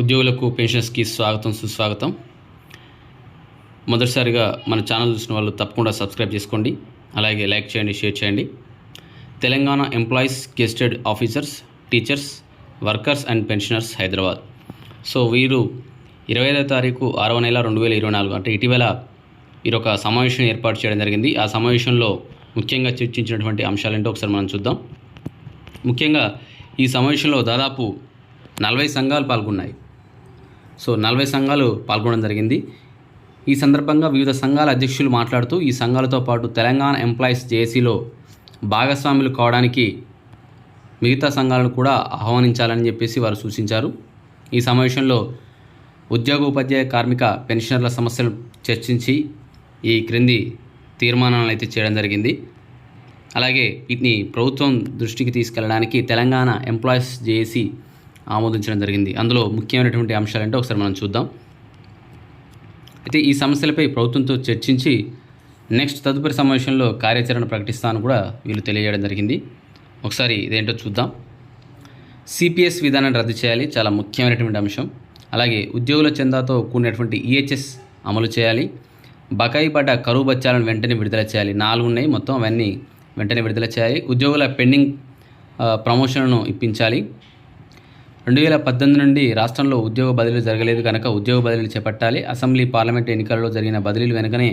ఉద్యోగులకు పెన్షన్స్కి స్వాగతం సుస్వాగతం. మొదటిసారిగా మన ఛానల్ చూసిన వాళ్ళు తప్పకుండా సబ్స్క్రైబ్ చేసుకోండి. అలాగే లైక్ చేయండి షేర్ చేయండి. Telangana employees gazetted officers teachers workers and pensioners Hyderabad. So వీరు ఇరవై ఐదో తారీఖు ఆరవ నెల రెండు వేల ఇరవై నాలుగు అంటే ఇటీవల వీరు ఒక సమావేశం ఏర్పాటు చేయడం జరిగింది. ఆ సమావేశంలో ముఖ్యంగా చర్చించినటువంటి అంశాలేంటో ఒకసారి మనం చూద్దాం. ముఖ్యంగా ఈ సమావేశంలో దాదాపు నలభై సంఘాలు పాల్గొన్నాయి. సో నలభై సంఘాలు పాల్గొనడం జరిగింది. ఈ సందర్భంగా వివిధ సంఘాల అధ్యక్షులు మాట్లాడుతూ ఈ సంఘాలతో పాటు తెలంగాణ ఎంప్లాయీస్ జేఏసీలో భాగస్వాములు కావడానికి మిగతా సంఘాలను కూడా ఆహ్వానించాలని చెప్పేసి వారు సూచించారు. ఈ సమావేశంలో ఉద్యోగ ఉపాధ్యాయ కార్మిక పెన్షనర్ల సమస్యలు చర్చించి ఈ క్రింది తీర్మానాలను అయితే చేయడం జరిగింది. అలాగే వీటిని ప్రభుత్వం దృష్టికి తీసుకెళ్ళడానికి తెలంగాణ ఎంప్లాయీస్ జేఏసీ ఆమోదించడం జరిగింది. అందులో ముఖ్యమైనటువంటి అంశాలు అంటే ఒకసారి మనం చూద్దాం. అయితే ఈ సమస్యలపై ప్రభుత్వంతో చర్చించి నెక్స్ట్ తదుపరి సమావేశంలో కార్యాచరణ ప్రకటిస్తాను కూడా వీళ్ళు తెలియజేయడం జరిగింది. ఒకసారి ఇదేంటో చూద్దాం. సిపిఎస్ విధానాన్ని రద్దు చేయాలి చాలా ముఖ్యమైనటువంటి అంశం. అలాగే ఉద్యోగుల చందాతో కూడినటువంటి ఈహెచ్ఎస్ అమలు చేయాలి. బకాయి పడ్డ కరువు బత్యాలను వెంటనే విడుదల చేయాలి. నాలుగు ఉన్నాయి మొత్తం అవన్నీ వెంటనే విడుదల చేయాలి. ఉద్యోగుల పెండింగ్ ప్రమోషన్లను ఇప్పించాలి. రెండు వేల పద్దెనిమిది నుండి రాష్ట్రంలో ఉద్యోగ బదిలీలు జరగలేదు కనుక ఉద్యోగ బదిలీలు చేపట్టాలి. అసెంబ్లీ పార్లమెంట్ ఎన్నికల్లో జరిగిన బదిలీలు వెనుకనే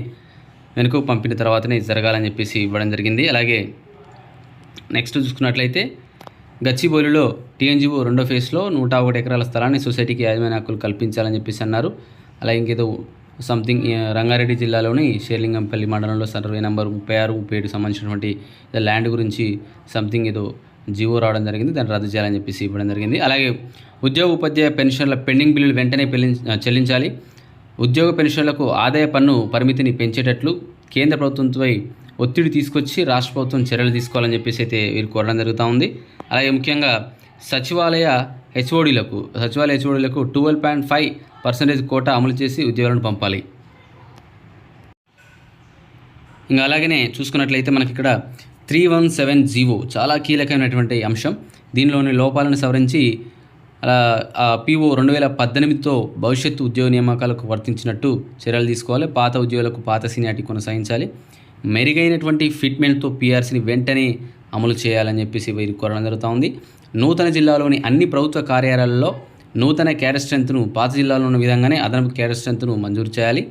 వెనుకకు పంపిన తర్వాతనే జరగాలని చెప్పేసి ఇవ్వడం జరిగింది. అలాగే నెక్స్ట్ చూసుకున్నట్లయితే గచ్చిబౌలిలో టీఎన్జిఓ రెండో ఫేజ్లో నూట ఒకటి ఎకరాల స్థలాన్ని సొసైటీకి యాజమాన్య హక్కులు కల్పించాలని చెప్పేసి అన్నారు. అలాగే ఇంకేదో సంథింగ్ రంగారెడ్డి జిల్లాలోని షేర్లింగంపల్లి మండలంలో సర్వే నెంబర్ ముప్పై ఆరు ముప్పై ఏడు సంబంధించినటువంటి ల్యాండ్ గురించి సంథింగ్ ఏదో జీవో రావడం జరిగింది దాన్ని రద్దు చేయాలని చెప్పేసి ఇవ్వడం జరిగింది. అలాగే ఉద్యోగ ఉపాధ్యాయ పెన్షన్ల పెండింగ్ బిల్లులు వెంటనే చెల్లించాలి. ఉద్యోగ పెన్షన్లకు ఆదాయ పన్ను పరిమితిని పెంచేటట్లు కేంద్ర ప్రభుత్వంపై ఒత్తిడి తీసుకొచ్చి రాష్ట్ర ప్రభుత్వం చర్యలు తీసుకోవాలని చెప్పేసి అయితే వీరు కోరడం జరుగుతూ ఉంది. అలాగే ముఖ్యంగా సచివాలయ హెచ్ఓడీలకు సచివాలయ హెచ్ఓడీలకు twelve point five percentage quota అమలు చేసి ఉద్యోగులను పంపాలి. ఇంకా అలాగనే చూసుకున్నట్లయితే మనకి ఇక్కడ త్రీ వన్ సెవెన్ జీవో చాలా కీలకమైనటువంటి అంశం. దీనిలోని లోపాలను సవరించి అలా పీఓ రెండు వేల పద్దెనిమిదితో భవిష్యత్తు ఉద్యోగ నియామకాలకు వర్తించినట్టు చర్యలు తీసుకోవాలి. పాత ఉద్యోగులకు పాత సీనియారిటీ కొనసాగించాలి. మెరుగైనటువంటి ఫిట్మెంట్తో పీఆర్సీని వెంటనే అమలు చేయాలని చెప్పేసి వీరు కోరడం జరుగుతూ ఉంది. నూతన జిల్లాలోని అన్ని ప్రభుత్వ కార్యాలయాల్లో నూతన క్యాడర్ స్ట్రెంత్ను పాత జిల్లాలో ఉన్న విధంగానే అదనపు క్యాడర్ స్ట్రెంత్ను మంజూరు చేయాలి.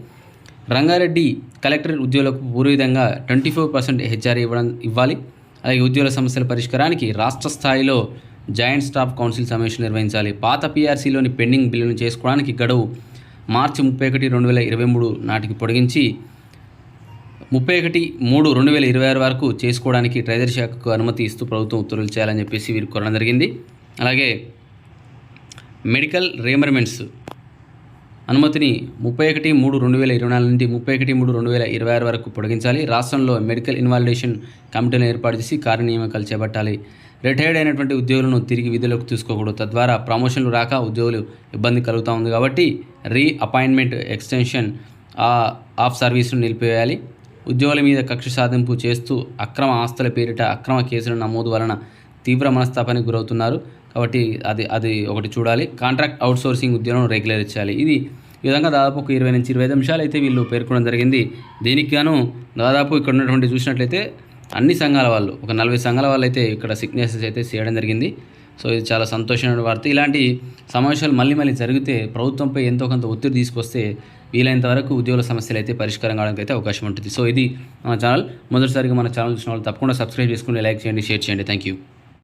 రంగారెడ్డి కలెక్టరేట్ ఉద్యోగులకు పూర్వ విధంగా ట్వంటీ ఫోర్ పర్సెంట్ హెచ్ఆర్ ఇవ్వడం ఇవ్వాలి. అలాగే ఉద్యోగుల సమస్యల పరిష్కారానికి రాష్ట్ర స్థాయిలో జాయింట్ స్టాఫ్ కౌన్సిల్ సమావేశం నిర్వహించాలి. పాత పీఆర్సీలోని పెండింగ్ బిల్లును చేసుకోవడానికి గడువు మార్చి ముప్పై ఒకటి రెండు వేల ఇరవై మూడు నాటికి పొడిగించి ముప్పై ఒకటి మూడు రెండు వేల ఇరవై ఆరు వరకు చేసుకోవడానికి ట్రెజరీ శాఖకు అనుమతి ఇస్తూ ప్రభుత్వం ఉత్తర్వులు చేయాలని చెప్పేసి వీరు కోరడం జరిగింది. అలాగే మెడికల్ రేమర్మెంట్స్ అనుమతిని ముప్పై ఒకటి మూడు రెండు వేల ఇరవై నాలుగు నుండి ముప్పై ఒకటి మూడు రెండు వేల ఇరవై ఆరు వరకు పొడిగించాలి. రాష్ట్రంలో మెడికల్ ఇన్వాలిడేషన్ కమిటీలను ఏర్పాటు చేసి కార్యనియామకాలు చేపట్టాలి. రిటైర్డ్ అయినటువంటి ఉద్యోగులను తిరిగి విధులకు తీసుకోకూడదు. తద్వారా ప్రమోషన్లు రాక ఉద్యోగులు ఇబ్బంది కలుగుతూ ఉంది కాబట్టి రీ అపాయింట్మెంట్ ఎక్స్టెన్షన్ ఆఫ్ సర్వీస్ను నిలిపివేయాలి. ఉద్యోగుల మీద కక్ష సాధింపు చేస్తూ అక్రమ ఆస్తుల పేరిట అక్రమ కేసుల నమోదు వలన తీవ్ర మనస్తాపానికి గురవుతున్నారు. కాబట్టి అది అది ఒకటి చూడాలి. కాంట్రాక్ట్ అవుట్సోర్సింగ్ ఉద్యోగం రెగ్యులర్ ఇచ్చాలి. ఇది ఈ విధంగా దాదాపు ఒక ఇరవై నుంచి ఇరవై ఐదు నిమిషాలు అయితే వీళ్ళు పేర్కొనడం జరిగింది. దీనికి గాను దాదాపు ఇక్కడ ఉన్నటువంటి చూసినట్లయితే అన్ని సంఘాల వాళ్ళు ఒక నలభై సంఘాల వాళ్ళు అయితే ఇక్కడ సిగ్నేచర్స్ అయితే చేయడం జరిగింది. సో ఇది చాలా సంతోషమైన వార్త. ఇలాంటి సమావేశాలు మళ్ళీ మళ్ళీ జరిగితే ప్రభుత్వంపై ఎంతో కొంత ఒత్తిడి తీసుకొస్తే వీలైనంత వరకు ఉద్యోగుల సమస్యలు అయితే పరిష్కారం కావడానికి అయితే అవకాశం ఉంటుంది. సో ఇది మన ఛానల్. మొదటిసారిగా మన ఛానల్ చూసిన వాళ్ళు తప్పకుండా సబ్స్క్రైబ్ చేసుకుని లైక్ చేయండి షేర్ చేయండి. Thank you